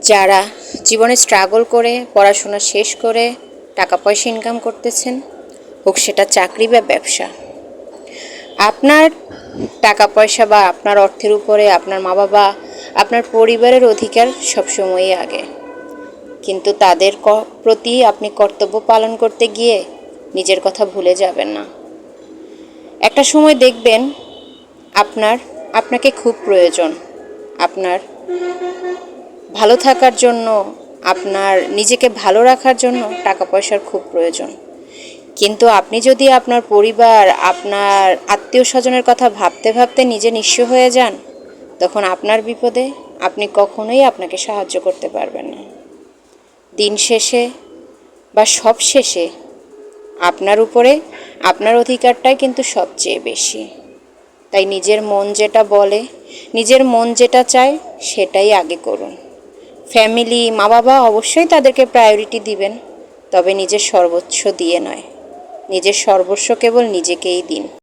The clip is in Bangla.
যারা জীবনে স্ট্রাগল করে, পড়াশোনা শেষ করে, টাকা পয়সা ইনকাম করতেছেন, হোক সেটা চাকরি বা ব্যবসা। আপনার টাকা পয়সা বা আপনার অর্থের উপরে, আপনার মা বাবা, আপনার পরিবারের অধিকার সবসময়ই আগে। কিন্তু তাদের প্রতি আপনি কর্তব্য পালন করতে গিয়ে নিজের কথা ভুলে যাবেন না। একটা সময় দেখবেন আপনার, আপনাকে খুব প্রয়োজন। আপনার ভালো থাকার জন্য, আপনার নিজেকে ভালো রাখার জন্য টাকা পয়সার খুব প্রয়োজন। কিন্তু আপনি যদি আপনার পরিবার, আপনার আত্মীয় স্বজনের কথা ভাবতে ভাবতে নিজে নিঃস্ব হয়ে যান, তখন আপনার বিপদে আপনি কখনোই আপনাকে সাহায্য করতে পারবেন না। দিন শেষে বা সব শেষে আপনার উপরে আপনার অধিকারটাই কিন্তু সবচেয়ে বেশি। তাই নিজের মন যেটা বলে, নিজের মন যেটা চায়, সেটাই আগে করুন। ফ্যামিলি মা বাবা অবশ্যই তাদেরকে প্রায়োরিটি দিবেন। তবে নিজের সর্বোচ্চ দিয়ে নয়। নিজের সর্বস্ব কেবল নিজেকেই দিন।